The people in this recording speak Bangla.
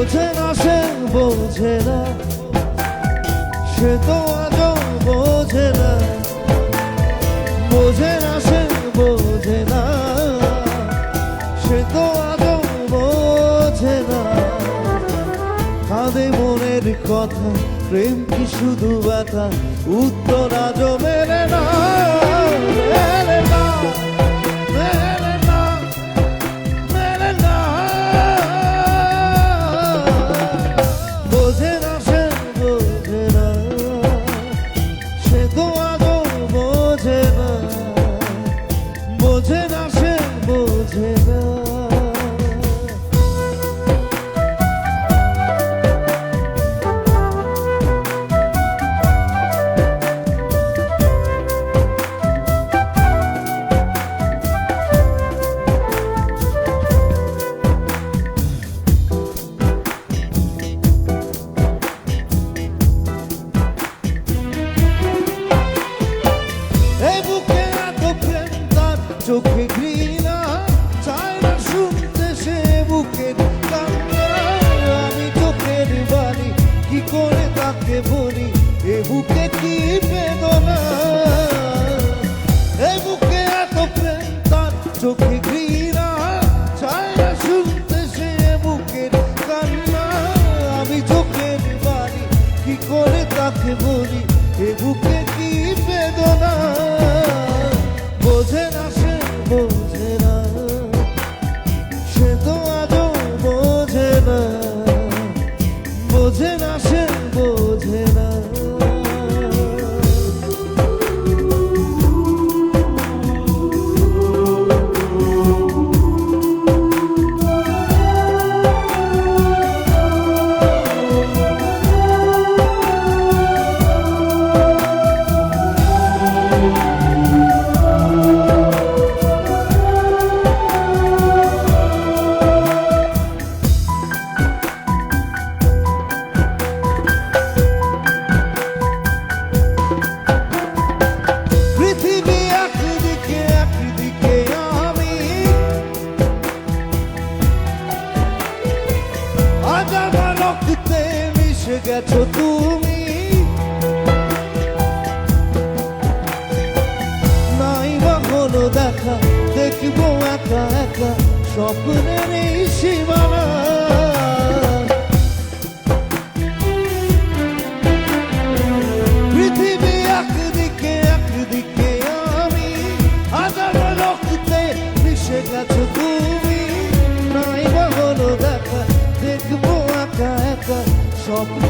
বোঝে না, সে বোঝে না। সে তো আজও বোঝে না। বোঝে না, সে বোঝে না। সে তো আজও বোঝে না। কাঁদে মনের কথা, প্রেম কি শুধু ব্যথা? উত্তর আজও মেলে না। ঘৃণা, চায় শুনতে সে বুকের কান্না। আমি চোখের বাড়ি কি করে তাকে বলি? এ বুকে কি বেদনা? এই বুকে চোখে ঘৃণা, চায় শুনতে সে বুকের কান্না। আমি চোখের বাড়ি কি করে তাকে বলি? এ বুকে কি বেদনা? বোঝে না আমার রক্তে মিশে গেছো তুমি। নাই বা কোনো দেখা দেখব একা একা স্বপ্নের এই Europe.